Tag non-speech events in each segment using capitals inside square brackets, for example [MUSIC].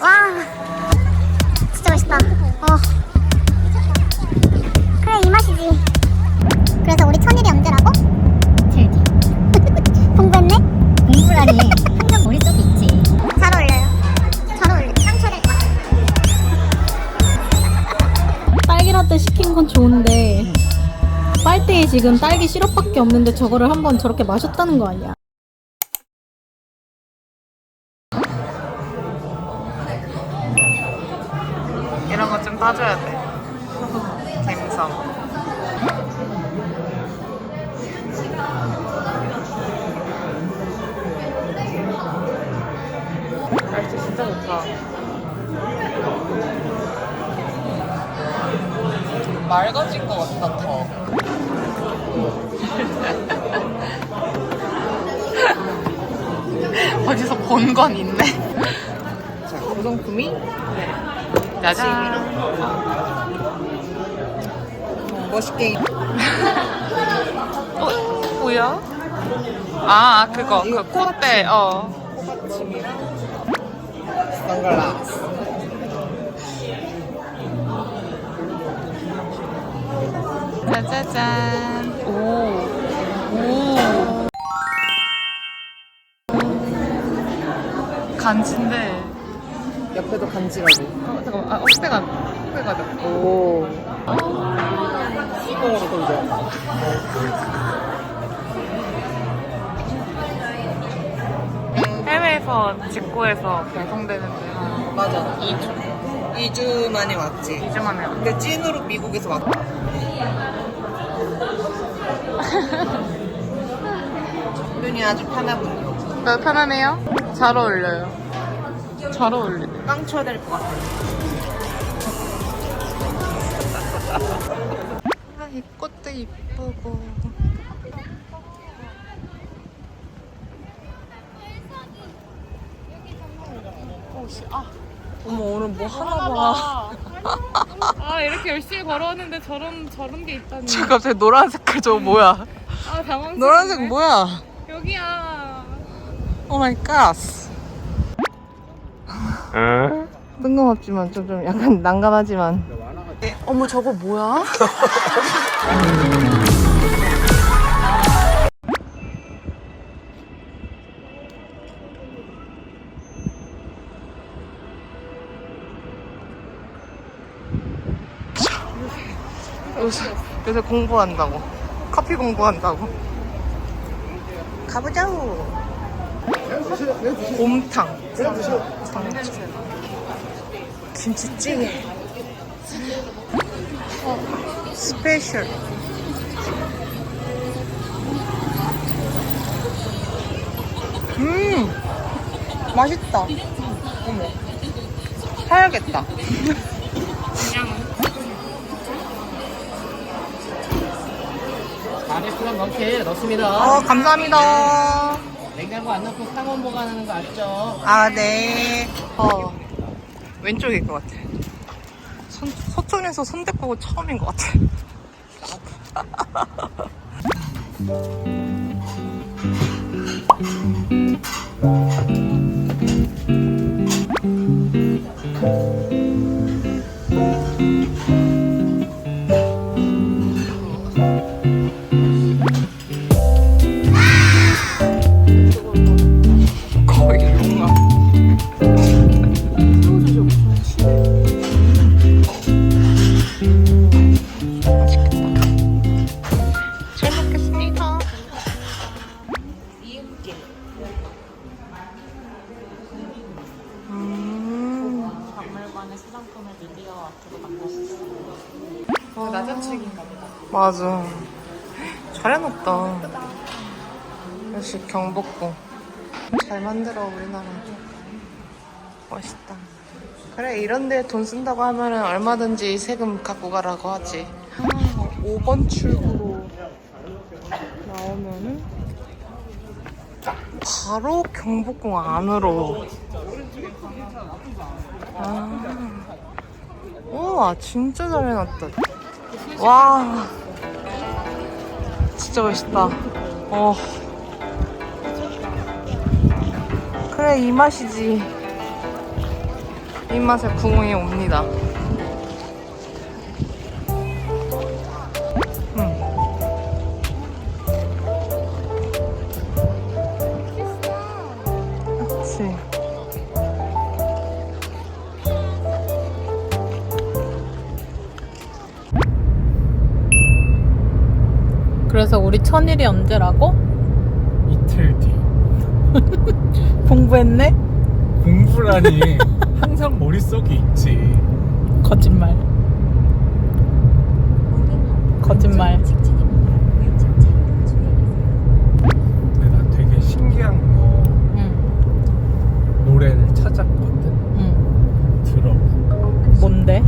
와. 진짜 맛있다. 어. 그래 이 맛이지. 그래서 우리 천일이 언제라고? 7기 [LAUGHS] 공부했네? 공부라니. [LAUGHS] 항상 머릿속에 있지. 잘 어울려요. 잘 어울려. 쌍철일 것 같아 딸기라떼 시킨 건 좋은데 빨대에 지금 딸기 시럽밖에 없는데 저거를 한번 저렇게 마셨다는 거 아니야? 것 더. [LAUGHS] 어디서 본 건 있네. 자, 구성품이 짜잔. 어, 멋있게. [LAUGHS] 어, 뭐야? 아, 그거, 그 콧대, 어. 선글라스. 짜자잔. 오. 오. 간지인데. 옆에도 간지라고. 어, 잠깐만. 아, 억대가, 억대가 돼. 오. 수동으로 돌려. 해외에서 직구해서 배송되는데. 맞아. 2주. 2주 만에 왔지. 2주 만에 왔 근데 찐으로 미국에서 왔다. 눈이 아주 편하군요. 네, 편하네요? 잘 어울려요. 잘 어울리네. 깡 쳐야 될 것 같아. 아, 이 꽃도 이쁘고. 어머, 오늘 뭐 하나 봐. 아 이렇게 열심히 걸어왔는데 저런 저런 게 있다니. 저 갑자기 노란 색깔 저거 뭐야? 아 당황스럽네. 노란색 뭐야? 여기야. 오 마이 갓. 뜬금없지만 좀, 좀 약간 난감하지만. 어머 저거 뭐야? [LAUGHS] 요새, 공부한다고. 커피 공부한다고. 가보자고. 곰탕. 김치찌개. 어, 스페셜. 음, 맛있다. 어머, 사야겠다. 넣게 넣습니다. 어, 감사합니다. 냉장고 안 넣고 상온 보관하는 거 아시죠? 아, 네. 어, 왼쪽일 것 같아. 손, 서촌에서 손대보고 처음인 것 같아. [LAUGHS] 낮은 책인가 보다. 맞아. 잘 해놨다. 역시 경복궁. 잘 만들어, 우리나라도. 멋있다. 그래, 이런데 돈 쓴다고 하면은 얼마든지 세금 갖고 가라고 하지. 5번 출구로 나오면은 바로 경복궁 안으로. 아. 우와, 진짜 잘 해놨다. 와. 진짜 멋있다. 어. 그래, 이 맛이지. 입맛에 부응이 옵니다. 우리 천일이 언제라고? 이틀 뒤 [LAUGHS] 공부했네? 공부라니 [LAUGHS] 항상 머릿속에 있지 거짓말. 거짓말. 근데 나 되게 신기한 거 응, 노래를 찾았거든 응. 들어봐 뭔데?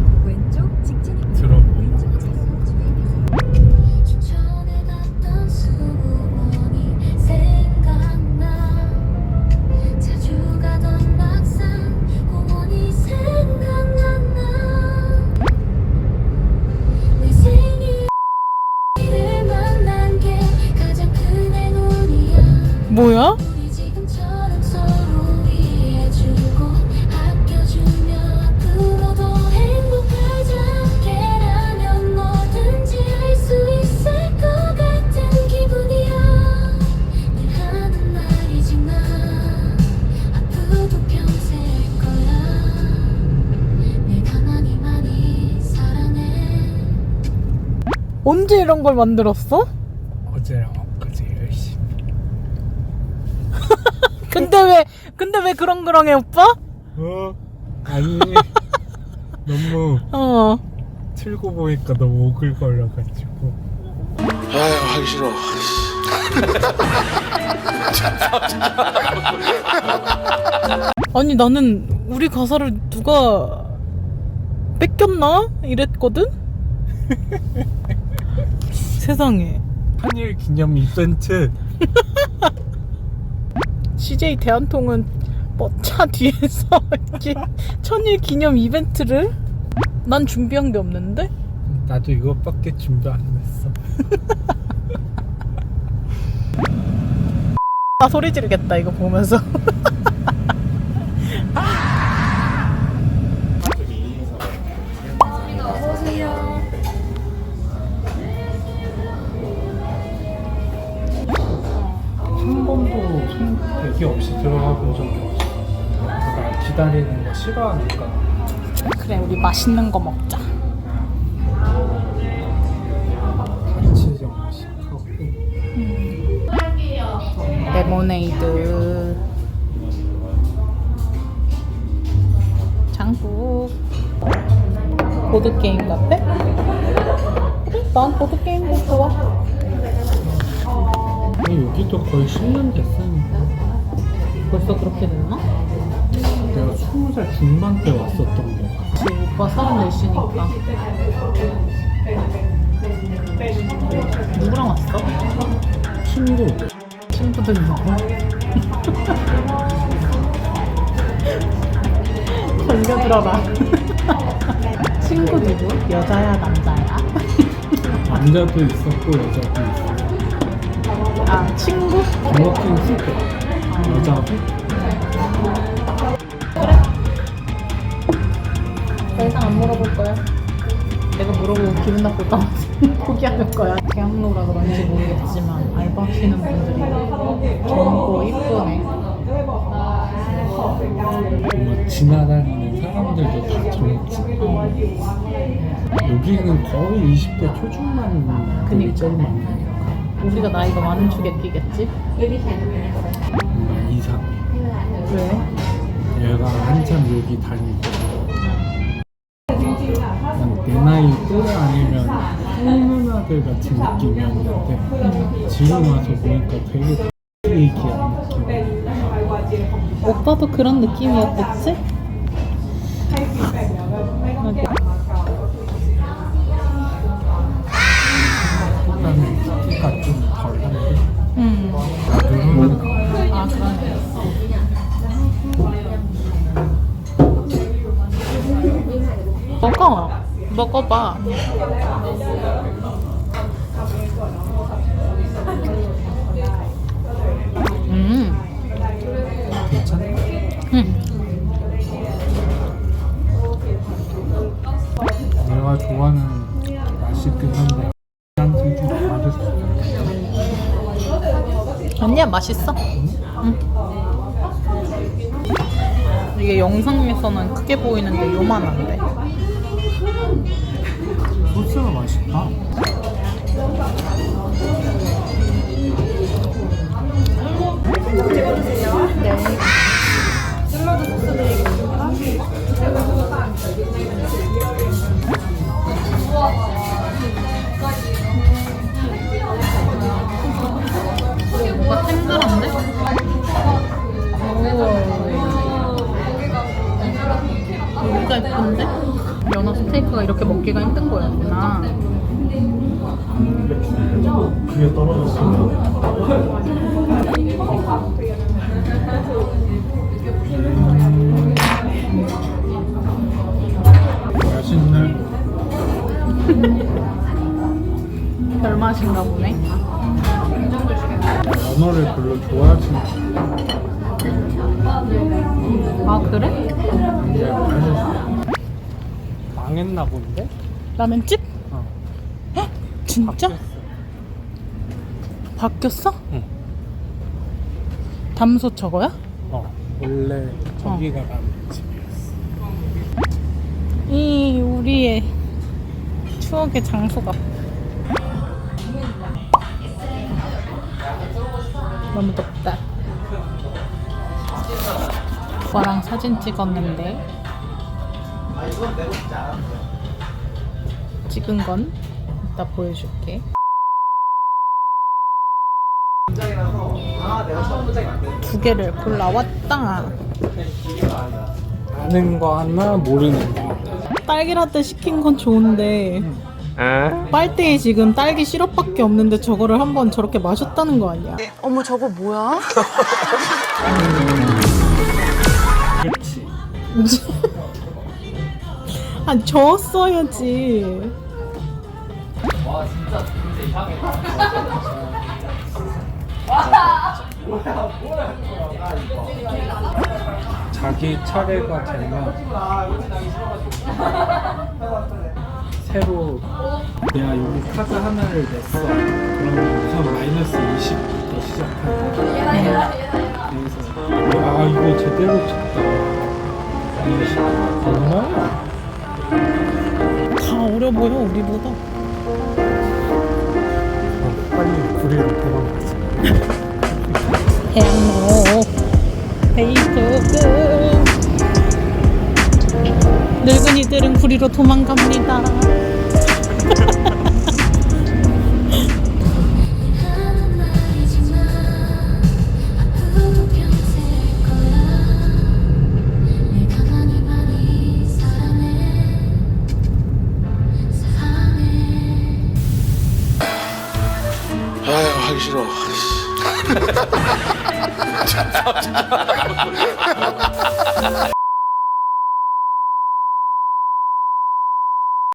언제 이런 걸 만들었어? 어제랑 엊그제 열심히 [LAUGHS] 근데 왜, 근데 왜 그렁그렁해, 오빠? 어? 아니 너무 어. 틀고 보니까 너무 오글거려가지고 아유 하기 싫어 [LAUGHS] 아니, 나는 우리 가사를 누가 뺏겼나? 이랬거든? [LAUGHS] 세상에. 한일 기념 이벤트 [LAUGHS] CJ 대한통은 뭐차 뒤에서 [LAUGHS] 이렇게 천일 기념 이벤트를? 난 준비한 게 없는데? 나도 이것밖에 준비 안 했어 [LAUGHS] 아 소리 지르겠다 이거 보면서 손 대기 없이 들어가 본 적이 없어 나 기다리는 거 싫어하니까. 그래 우리 맛있는 거 먹자. 같이 정식 하고. 레모네이드. 장국 보드게임 같아? 그래 난 보드게임도 좋아. 근데 여기도 거의 10년 됐으니까 벌써 그렇게 됐나? 내가 20살 중반 때 왔었던 거 같아 그치 오빠 서른 넷이니까 누구랑 왔어? 친구 친구들 [LAUGHS] 누구? 걸려들어라 [LAUGHS] 친구 누구? 여자야 남자야? 남자도 있었고 여자도 있었고 아 친구? 정확히는 친구 여자도 더 이상 안 물어볼 거야. 내가 물어보고 기분 나쁠까 봐 [LAUGHS] 포기하는 거야. 대학로라 그런지 모르겠지만 알바하시는 분들이 젊고 이쁘네. 뭐 지나다니는 사람들도 다 젊지 여기는 거의 20대 초중반들이 그니까. 우리가 나이가 많은 축에 끼겠지? 뭔가 이상해 왜? 얘가 한참 여기 다니고 내 나이 또래 아니면 꿀누나들 같은 느낌이었는데 지금 와서 보니까 되게 얘기한 느낌 오빠도 그런 느낌이었겠지? 먹어. 먹어봐. 음. 괜찮아? 음. 좋아하는 맛이긴 한데. 언니야 맛있어? 응. 이게 영상에서는 크게 보이는데 요만한데. 소스가 맛있다. 뭔 스테이크가 이렇게 먹기가 힘든 거였구나. 그게 떨어졌어. [LAUGHS] 별 맛인가 보네. 연어를 별로 좋아하지 아 그래? 망했나 본데? 라면집? 어. 헉? 진짜? 바뀌었어? 응. 담소 저거야? 어. 원래 저기가 라면집이었어. 이 우리의 추억의 장소가 너무 덥다 오빠랑 사진 찍었는데 찍은 건 이따 보여줄게 두 개를 골라왔다 아는 거 하나, 모르는 거 하나. 딸기라떼 시킨 건 좋은데 빨대에 지금 딸기 시럽밖에 없는데 저거를 한번 저렇게 마셨다는 거 아니야? 어머 저거 뭐야? [LAUGHS] 그렇지. 아 저었어야지. 자기 차례가 되면 새로 내가 여기 카드 하나를 냈어. 그러면 우선 마이너스 20부터 시작한다. 그래서 아 이거 제대로 쳤다. 20. 정말? 다 어려 보여 우리보다. 어, 빨리 구리로 도망가자. 해양로 페이스북 늙은이들은 구리로 도망갑니다.